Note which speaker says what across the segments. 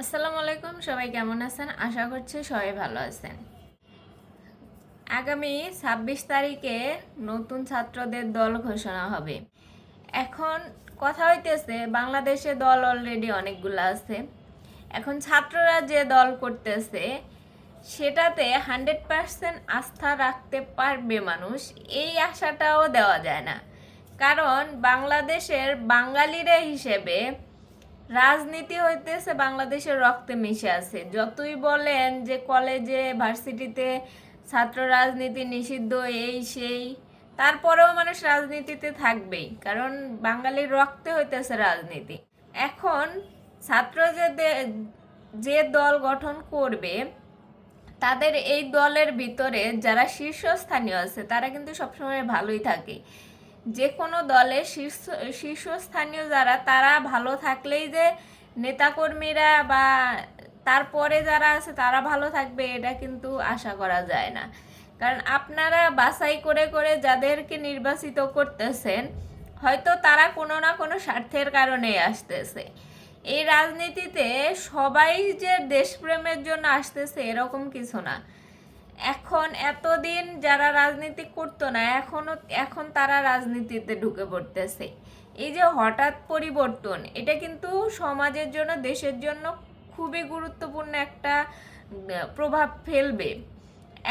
Speaker 1: আসসালামু আলাইকুম, সবাই কেমন আছেন? আশা করছি সবাই ভালো আছেন। আগামী ছাব্বিশ তারিখে নতুন ছাত্রদের দল ঘোষণা হবে। এখন কথা হইতেছে, বাংলাদেশে দল অলরেডি অনেকগুলো আছে। এখন ছাত্ররা যে দল করতেছে, সেটাতে হান্ড্রেড পার্সেন্ট আস্থা রাখতে পারবে মানুষ, এই আশাটাও দেওয়া যায় না। কারণ বাংলাদেশের বাঙালিরা হিসেবে রাজনীতি হইতেছে বাংলাদেশের রক্তে মিশে আছে। যতই বলেন যে কলেজে ভার্সিটিতে ছাত্র রাজনীতি নিষিদ্ধ, এই, সেই, তারপরেও মানুষ রাজনীতিতে থাকবেই, কারণ বাঙালির রক্তে হইতেছে রাজনীতি। এখন ছাত্র যে যে দল গঠন করবে, তাদের এই দলের ভিতরে যারা শীর্ষস্থানীয় আছে, তারা কিন্তু সবসময় ভালোই থাকে। যে কোনো দলে শীর্ষ, শীর্ষস্থানীয় যারা, তারা ভালো থাকলেই যে নেতাকর্মীরা বা তারপরে যারা আছে, তারা ভালো থাকবে, এটা কিন্তু আশা করা যায় না। কারণ আপনারা বাছাই করে করে যাদেরকে নির্বাচিত করতেছেন, হয়তো তারা কোনো না কোনো স্বার্থের কারণেই আসতেছে। এই রাজনীতিতে সবাই যে দেশপ্রেমের জন্য আসতেছে, এরকম কিছু না। এখন এতদিন যারা রাজনীতি করতো না, এখনও, এখন তারা রাজনীতিতে ঢুকে পড়তেছে। এই যে হঠাৎ পরিবর্তন, এটা কিন্তু সমাজের জন্য, দেশের জন্য খুবই গুরুত্বপূর্ণ একটা প্রভাব ফেলবে।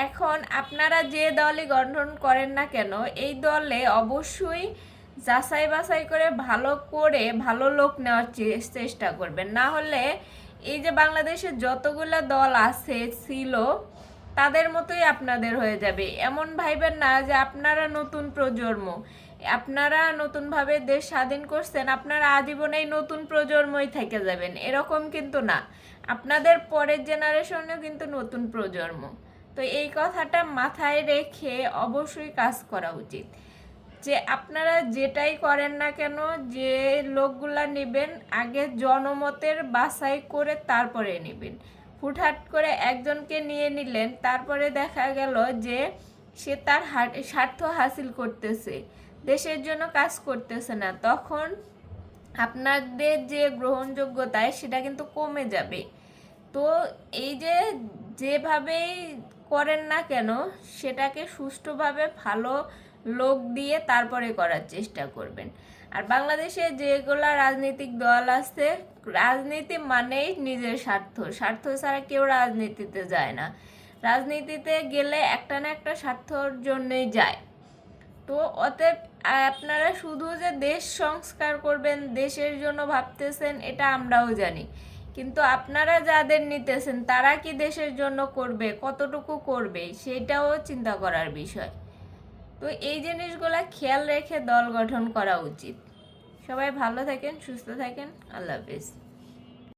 Speaker 1: এখন আপনারা যে দলই গঠন করেন না কেন, এই দলে অবশ্যই যাচাই বাছাই করে ভালো করে ভালো লোক নেওয়ার চেষ্টা করবেন। না হলে এই যে বাংলাদেশের যতগুলো দল আছে, ছিল তাদের মতোই আপনাদের হয়ে যাবে। এমন ভাইবেন না যে আপনারা নতুন প্রজন্ম। আপনারা নতুনভাবে দেশ স্বাধীন করছেন, আপনারা আজীবনেই নতুন প্রজন্মই থেকে যাবেন। এরকম কিন্তু না। আপনাদের পরের জেনারেশনেও কিন্তু নতুন প্রজন্ম। তো এই কথাটা মাথায় রেখে অবশ্যই কাজ করা উচিত। যে আপনারা যেটাই করেন না কেন, যে লোকগুলা নেবেন, আগে জনমতের বাছাই করে তারপরে নেবেন। হুটহাট করে একজনকে নিয়ে নিলেন। তারপরে দেখা গেল যে সে তার স্বার্থ হাসিল করতেছে। দেশের জন্য কাজ করতেছে না। তখন আপনাদের যে গ্রহণযোগ্যতায় সেটা কিন্তু কমে যাবে। তো এই যে যেভাবেই করেন না কেন, সেটাকে সুষ্ঠুভাবে ভালো লোক দিয়ে তারপরে করার চেষ্টা করবেন। আর বাংলাদেশে যেগুলা রাজনৈতিক দল আছে, রাজনীতি মানেই নিজের স্বার্থ। স্বার্থ ছাড়া কেউ রাজনীতিতে যায় না। রাজনীতিতে গেলে একটা না একটা স্বার্থর জন্যই যায়। তো অতএব আপনারা শুধু যে দেশ সংস্কার করবেন, দেশের জন্য ভাবতেছেন, এটা আমরাও জানি। কিন্তু আপনারা যাদের নিতেছেন, তারা কি দেশের জন্য করবে, কতটুকু করবে, সেটাও চিন্তা করার বিষয়। তো এই জিনিসগুলা খেয়াল রেখে দল গঠন করা উচিত। সবাই ভালো থাকেন, সুস্থ থাকেন। আল্লাহ হাফিজ।